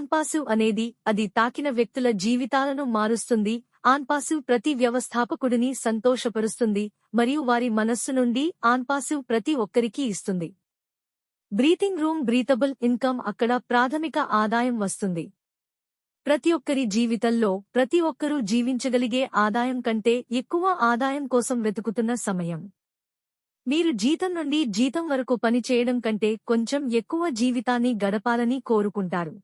OnPassive అనేది అది తాకిన వ్యక్తుల జీవితాలను మారుస్తుంది. ఆన్పాసివ్ ప్రతి వ్యవస్థాపకుడిని సంతోషపరుస్తుంది మరియు వారి మనస్సు నుండి ఆన్పాసివ్ ప్రతి ఒక్కరికి ఇస్తుంది. బ్రీతింగ్ రూమ్ బ్రీతబుల్ ఇన్కమ్ అక్కడ ప్రాథమిక ఆదాయం వస్తుంది. ప్రతి ఒక్కరి జీవితంలో ప్రతి ఒక్కరూ జీవించగలిగే ఆదాయం కంటే ఎక్కువ ఆదాయం కోసం వెతుకుతున్న సమయం. మీరు జీతం నుండి జీతం వరకు పని చేయడం కంటే కొంచెం ఎక్కువ జీవితాన్ని గడపాలని కోరుకుంటారు.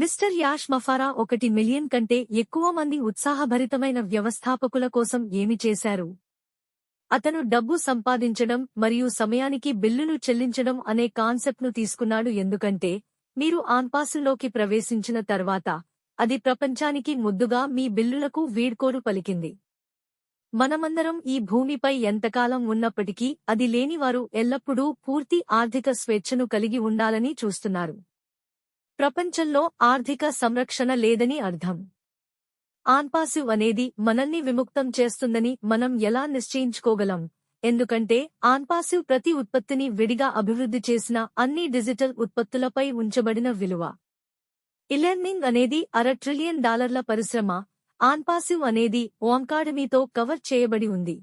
మిస్టర్ యాష్ మఫారా ఒకటి మిలియన్ కంటే ఎక్కువ మంది ఉత్సాహభరితమైన వ్యవస్థాపకుల కోసం ఏమి చేశారు? అతను డబ్బు సంపాదించడం మరియు సమయానికి బిల్లును చెల్లించడం అనే కాన్సెప్ట్ను తీసుకున్నాడు. ఎందుకంటే మీరు ఆన్పాసుల్లోకి ప్రవేశించిన తర్వాత అది ప్రపంచానికి ముద్దుగా మీ బిల్లులకు వీడ్కోరు పలికింది. మనమందరం ఈ భూమిపై ఎంతకాలం ఉన్నప్పటికీ అది లేనివారు ఎల్లప్పుడూ పూర్తి ఆర్థిక స్వేచ్ఛను కలిగి ఉండాలని చూస్తున్నారు. ప్రపంచంలో ఆర్థిక సంరక్షణ లేదని అర్థం. ఆన్పాసివ్ అనేది మనల్ని విముక్తం చేస్తుందని మనం ఎలా నిశ్చయించుకోగలం? ఎందుకంటే ఆన్పాసివ్ ప్రతి ఉత్పత్తిని విడిగా అభివృద్ధి చేసిన అన్ని డిజిటల్ ఉత్పత్తులపై ఉంచబడిన విలువ. ఇలెర్నింగ్ అనేది అర ట్రిలియన్ డాలర్ల పరిశ్రమ. ఆన్పాసివ్ అనేది ఓంకాడమీతో కవర్ చేయబడి ఉంది.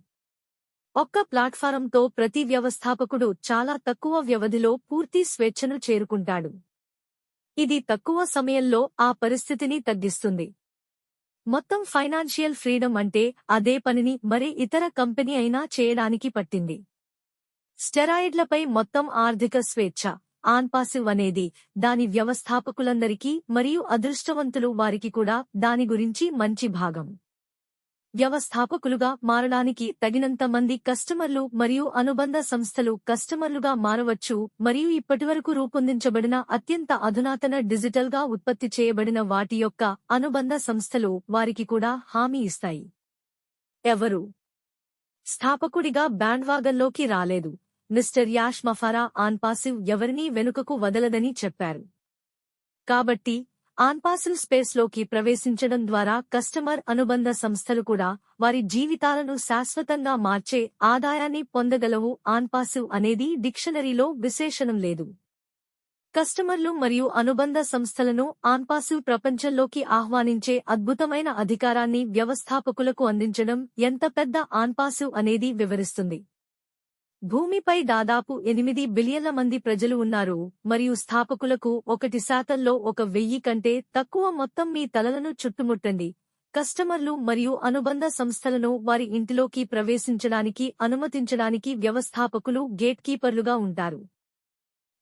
ఒక్క ప్లాట్ఫారంతో ప్రతి వ్యవస్థాపకుడు చాలా తక్కువ వ్యవధిలో పూర్తి స్వేచ్ఛను చేరుకుంటాడు. ఇది తక్కువ సమయంలో ఆ పరిస్థితిని తగ్గిస్తుంది. మొత్తం ఫైనాన్షియల్ ఫ్రీడమ్ అంటే అదే పనిని మరి ఇతర కంపెనీ అయినా చేయడానికి పట్టింది. స్టెరాయిడ్లపై మొత్తం ఆర్థిక స్వేచ్ఛ ఆన్పాసివ్ అనేది దాని వ్యవస్థాపకులందరికీ మరియు అదృష్టవంతులు వారికి కూడా దాని గురించి మంచి భాగం. వ్యవస్థాపకులుగా మారడానికి తగినంత మంది కస్టమర్లు మరియు అనుబంధ సంస్థలు కస్టమర్లుగా మారవచ్చు మరియు ఇప్పటివరకు రూపొందించబడిన అత్యంత అధునాతన డిజిటల్గా ఉత్పత్తి చేయబడిన వాటి యొక్క అనుబంధ సంస్థలు వారికి కూడా హామీ ఇస్తాయి. ఎవరు? స్థాపకుడిగా బ్యాండ్వాగన్లోకి రాలేదు. మిస్టర్ యాష్ మఫారా ఆన్పాసివ్ ఎవరినీ వెనుకకు వదలదని చెప్పారు. కాబట్టి ఆన్పాసివ్ స్పేస్లోకి ప్రవేశించడం ద్వారా కస్టమర్ అనుబంధ సంస్థలు కూడా వారి జీవితాలను శాశ్వతంగా మార్చే ఆదాయాన్ని పొందగలవు. ఆన్పాసివ్ అనేది డిక్షనరీలో విశేషణం లేదు. కస్టమర్లు మరియు అనుబంధ సంస్థలను ఆన్పాసివ్ ప్రపంచంలోకి ఆహ్వానించే అద్భుతమైన అధికారాన్ని వ్యవస్థాపకులకు అందించడం ఎంత పెద్ద ఆన్పాసివ్ అనేది వివరిస్తుంది. భూమిపై దాదాపు ఎనిమిది బిలియన్ల మంది ప్రజలు ఉన్నారు మరియు స్థాపకులకు ఒకటి శాతంలో ఒక వెయ్యి కంటే తక్కువ మొత్తం మీ తలలను చుట్టుముట్టండి. కస్టమర్లు మరియు అనుబంధ సంస్థలను వారి ఇంటిలోకి ప్రవేశించడానికి అనుమతించడానికి వ్యవస్థాపకులు గేట్ కీపర్లుగా ఉంటారు.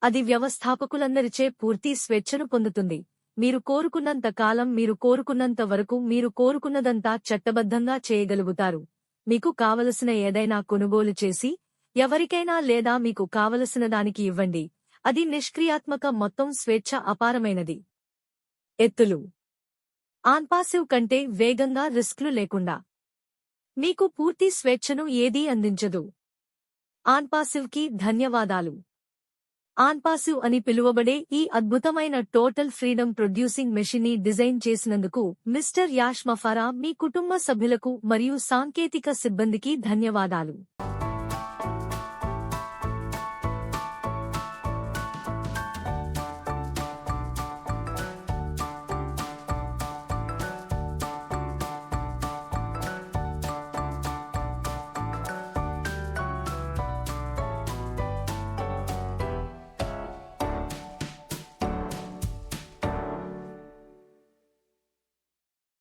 అది వ్యవస్థాపకులందరిచే పూర్తి స్వేచ్ఛను పొందుతుంది. మీరు కోరుకున్నంత కాలం మీరు కోరుకున్నంత వరకు మీరు కోరుకున్నదంతా చట్టబద్ధంగా చేయగలుగుతారు. మీకు కావలసిన ఏదైనా కొనుగోలు చేసి ఎవరికైనా లేదా మీకు కావలసిన దానికి ఇవ్వండి. అది నిష్క్రియాత్మక మొత్తం స్వేచ్ఛ అపారమైనది. ఎత్తులు. ఆన్పాసివ్ కంటే వేగంగా రిస్క్లు లేకుండా. మీకు పూర్తి స్వేచ్ఛను ఏదీ అందించదు. ఆన్పాసివ్కి ధన్యవాదాలు. ఆన్పాసివ్ అని పిలువబడే ఈ అద్భుతమైన టోటల్ ఫ్రీడమ్ ప్రొడ్యూసింగ్ మెషిన్ని డిజైన్ చేసినందుకు మిస్టర్ యాష్ మఫారా మీ కుటుంబ సభ్యులకు మరియు సాంకేతిక సిబ్బందికి ధన్యవాదాలు.